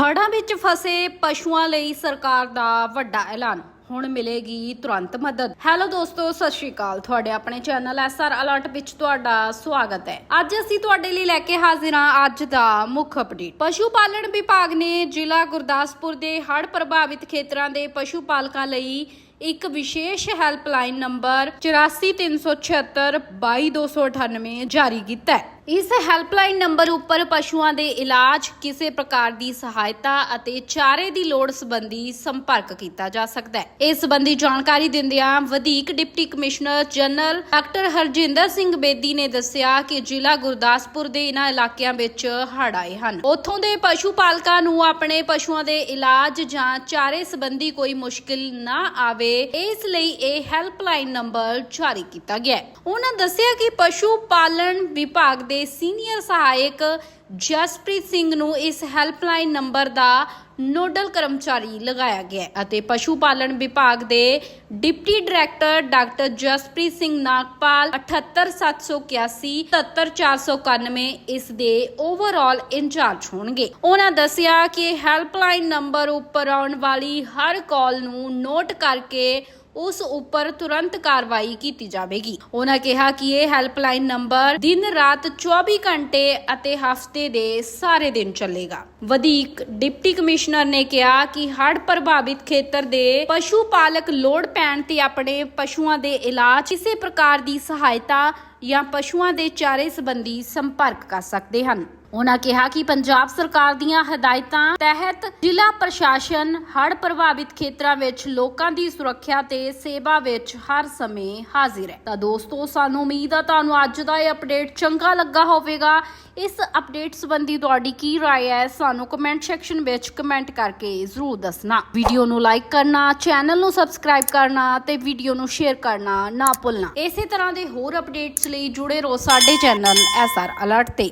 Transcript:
ਹੜ੍ਹਾਂ ਵਿੱਚ ਫਸੇ ਪਸ਼ੂਆਂ ਲਈ ਸਰਕਾਰ ਦਾ ਵੱਡਾ ਐਲਾਨ। ਹੁਣ ਮਿਲੇਗੀ ਤੁਰੰਤ ਮਦਦ। ਹੈਲੋ ਦੋਸਤੋ, ਸਤਿ ਸ਼੍ਰੀ ਅਕਾਲ। ਤੁਹਾਡੇ ਆਪਣੇ ਚੈਨਲ ਐਸਆਰ ਅਲਰਟ ਵਿੱਚ ਤੁਹਾਡਾ ਸਵਾਗਤ ਹੈ। ਅੱਜ ਅਸੀਂ ਤੁਹਾਡੇ ਲਈ ਲੈ ਕੇ ਹਾਜ਼ਰ ਹਾਂ ਅੱਜ ਦਾ ਮੁੱਖ ਅਪਡੇਟ। ਪਸ਼ੂ ਪਾਲਣ ਵਿਭਾਗ ਨੇ ਜ਼ਿਲ੍ਹਾ ਗੁਰਦਾਸਪੁਰ ਦੇ ਹੜ੍ਹ ਪ੍ਰਭਾਵਿਤ ਖੇਤਰਾਂ ਦੇ ਪਸ਼ੂ ਪਾਲਕਾਂ ਲਈ ਇੱਕ ਵਿਸ਼ੇਸ਼ ਹੈਲਪਲਾਈਨ ਨੰਬਰ 8436 22298 ਜਾਰੀ ਕੀਤਾ ਹੈ। ਇਸ ਹੈਲਪਲਾਈਨ ਨੰਬਰ ਉੱਪਰ ਪਸ਼ੂਆਂ ਦੇ ਇਲਾਜ, ਕਿਸੇ ਪ੍ਰਕਾਰ ਦੀ ਸਹਾਇਤਾ ਅਤੇ ਚਾਰੇ ਦੀ ਲੋੜ ਸੰਬੰਧੀ ਸੰਪਰਕ ਕੀਤਾ ਜਾ ਸਕਦਾ ਹੈ। ਇਸ ਸੰਬੰਧੀ ਜਾਣਕਾਰੀ ਦਿੰਦਿਆਂ ਵਧੀਕ deputy commissioner general doctor Harjinder Singh Bedi ਨੇ ਦੱਸਿਆ ਕਿ ਜ਼ਿਲ੍ਹਾ ਗੁਰਦਾਸਪੁਰ ਦੇ ਇਹਨਾਂ ਇਲਾਕਿਆਂ ਵਿੱਚ ਹੜ ਆਏ ਹਨ। ਉੱਥੋਂ ਦੇ ਪਸ਼ੂ ਪਾਲਕਾਂ ਨੂੰ ਆਪਣੇ ਪਸ਼ੂਆਂ ਦੇ ਇਲਾਜ ਜਾਂ ਚਾਰੇ ਸੰਬੰਧੀ ਕੋਈ ਮੁਸ਼ਕਿਲ ਨਾ ਆਵੇ ਇਸ ਲਈ ਇਹ ਹੈਲਪਲਾਈਨ ਨੰਬਰ ਜਾਰੀ ਕੀਤਾ ਗਿਆ ਹੈ। ਉਹਨਾਂ ਦੱਸਿਆ ਕਿ ਪਸ਼ੂ ਪਾਲਣ ਵਿਭਾਗ ਦੇ ਸੀਨੀਅਰ ਸਹਾਇਕ ਜਸਪ੍ਰੀਤ ਸਿੰਘ ਨੂੰ ਇਸ ਹੈਲਪਲਾਈਨ ਨੰਬਰ ਦਾ ਨੋਡਲ ਕਰਮਚਾਰੀ ਲਗਾਇਆ ਗਿਆ ਅਤੇ ਪਸ਼ੂ ਪਾਲਣ ਵਿਭਾਗ ਦੇ deputy director doctor Jaspreet Singh Nagpal 78781 ਇਸ ਦੇ ਓਵਰਆਲ ਇੰਚਾਰਜ ਹੋਣਗੇ। ਉਹਨਾਂ ਦੱਸਿਆ ਕਿ ਹੈਲਪਲਾਈਨ ਨੰਬਰ ਉੱਪਰ ਆਉਣ ਵਾਲੀ ਹਰ ਕਾਲ ਨੂੰ ਨੋਟ ਕਰਕੇ ਉਸ ਉੱਪਰ ਤੁਰੰਤ ਕਾਰਵਾਈ ਕੀਤੀ ਜਾਵੇਗੀ। ਉਹਨਾਂ ਕਿਹਾ ਕਿ ਇਹ ਹੈਲਪਲਾਈਨ ਨੰਬਰ ਦਿਨ ਰਾਤ 24 ਘੰਟੇ ਅਤੇ ਹਫ਼ਤੇ ਦੇ ਸਾਰੇ ਦਿਨ ਚੱਲੇਗਾ। ਵਧੀਕ ਡਿਪਟੀ ਕਮਿਸ਼ਨਰ ਨੇ ਕਿਹਾ ਕਿ ਹੜ੍ਹ ਪ੍ਰਭਾਵਿਤ ਖੇਤਰ ਦੇ ਪਸ਼ੂ ਪਾਲਕ ਲੋੜ ਪੈਣ ਤੇ ਆਪਣੇ ਪਸ਼ੂਆਂ ਦੇ ਇਲਾਜ ਕਿਸੇ ਪ੍ਰਕਾਰ ਦੀ ਸਹਾਇਤਾ ਜਾਂ ਪਸ਼ੂਆਂ ਦੇ ਚਾਰੇ ਸੰਬੰਧੀ ਸੰਪਰਕ ਕਰ ਸਕਦੇ ਹਨ। ਉਹਨਾਂ ਕਿਹਾ ਕਿ ਪੰਜਾਬ ਸਰਕਾਰ ਦੀਆਂ ਹਦਾਇਤਾਂ ਤਹਿਤ ਜ਼ਿਲ੍ਹਾ ਪ੍ਰਸ਼ਾਸਨ ਹੜ੍ਹ ਪ੍ਰਭਾਵਿਤ ਖੇਤਰਾਂ ਵਿੱਚ ਲੋਕਾਂ ਦੀ ਸੁਰੱਖਿਆ ਤੇ ਸੇਵਾ ਵਿੱਚ ਹਰ ਸਮੇਂ ਹਾਜ਼ਰ ਹੈ ਤਾਂ ਦੋਸਤੋ ਸਾਨੂੰ ਉਮੀਦ ਆ ਤੁਹਾਨੂੰ ਅੱਜ ਦਾ ਇਹ ਅਪਡੇਟ ਚੰਗਾ ਲੱਗਾ ਹੋਵੇਗਾ ਇਸ ਅਪਡੇਟ ਸੰਬੰਧੀ ਤੁਹਾਡੀ ਕੀ رائے ਹੈ ਸਾਨੂੰ ਕਮੈਂਟ ਸੈਕਸ਼ਨ ਵਿੱਚ ਕਮੈਂਟ ਕਰਕੇ ਜ਼ਰੂਰ ਦੱਸਣਾ ਵੀਡੀਓ ਨੂੰ ਲਾਈਕ ਕਰਨਾ ਚੈਨਲ ਨੂੰ ਸਬਸਕ੍ਰਾਈਬ ਕਰਨਾ ਤੇ ਵੀਡੀਓ ਨੂੰ ਸ਼ੇਅਰ ਕਰਨਾ ਨਾ ਭੁੱਲਣਾ ਇਸੇ ਤਰ੍ਹਾਂ ਦੇ ਹੋਰ ਅਪਡੇਟਸ ਲਈ ਜੁੜੇ ਰਹੋ ਸਾਡੇ ਚੈਨਲ ਐਸਆਰ ਅਲਰਟ ਤੇ